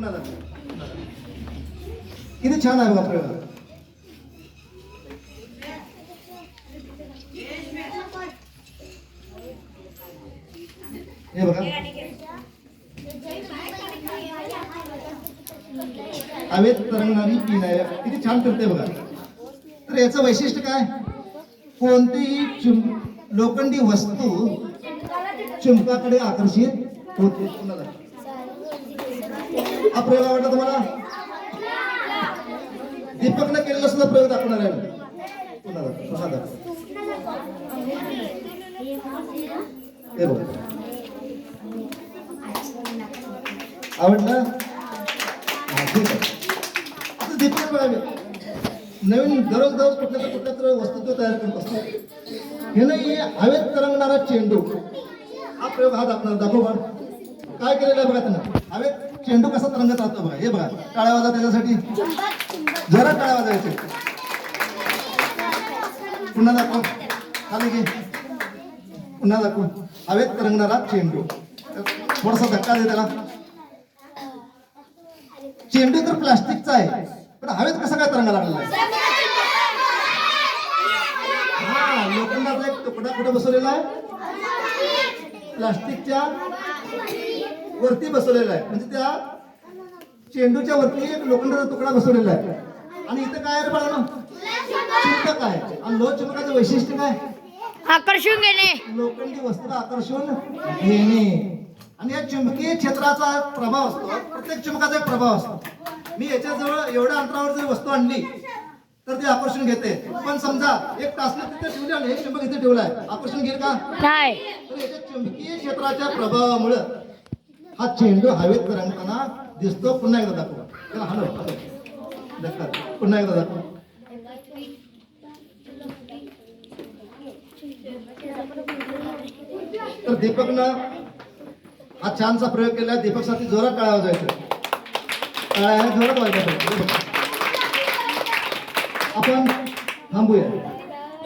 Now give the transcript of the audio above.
पुन्हा किती छान आहे बघा प्रयोग. हे बघा. हवेत तरंगणारी पिन आहे किती छान करते बघा. तर याचं वैशिष्ट्य काय? कोणतीही चुम लोखंडी वस्तू चुंबकाकडे आकर्षित होते. प्रयोग आवडला तुम्हाला? दीपकनं केलेला सुद्धा प्रयोग दाखवणार आहे. मी. पुन्हा दाखव, पुन्हा दाखव. हे आवडलं? ठीक आहे. आता दीपक बघा नवीन दररोज दररोज कुठल्या तर कुठल्या तर वस्तू तयार करत असतो. हे नाही हवेत तरंगणारा चेंडू. हा प्रयोग हा दाखवणार दाखव बघा काय केलेलं आहे बघा त्यानं? हवेत चेंडू कसा तरंगत राहतो बघा हे बघा. टाळ्या वाजा त्याच्यासाठी. जरा टाळ्या वाजायचे. पुन्हा दाखव. खाली घे. पुन्हा दाखव. हवेत तरंगणारा चेंडू. थोडासा धक्का दे त्याला. चेंडू तर प्लास्टिकचा आहे पण हवेत कसा काय तरंगा लागलेला आहे? हा लोखंडाचा एक तुकडा कुठे बसवलेला आहे? प्लास्टिकच्या वरती बसवलेला आहे. म्हणजे त्या चेंडूच्या वरती एक लोखंडाचा तुकडा बसवलेला आहे. आणि इथं काय बाळांनो? चुंबक आहे. आणि लोह चुंबकाचं वैशिष्ट्य काय? आकर्षून घेणे. लोखंडी वस्त्र आकर्षून घेणे. आणि या चुंबकीय क्षेत्राचा प्रभाव असतो. प्रत्येक चुंबकाचा एक प्रभाव असतो. मी याच्याजवळ एवढ्या अंतरावर जर वस्तू आणली तर ती आकर्षण घेते. पण समजा एक टासलं तिथे ठेवली आणि एक चुंबक इथे ठेवलाय आकर्षण घेईल का? नाही. चुंबकीय क्षेत्राच्या प्रभावामुळं हा चेंडू हवेत तरंगताना दिसतो पुन्हा एकदा दाखवा. त्याला हॅलो पुन्हा एकदा दाखवा. तर दीपकनं हा छानसा प्रयोग केला. दीपकसाठी जोरात टाळ्या जायचं. टाळ्या जोरात वाजवायच्या आपण थांबूया.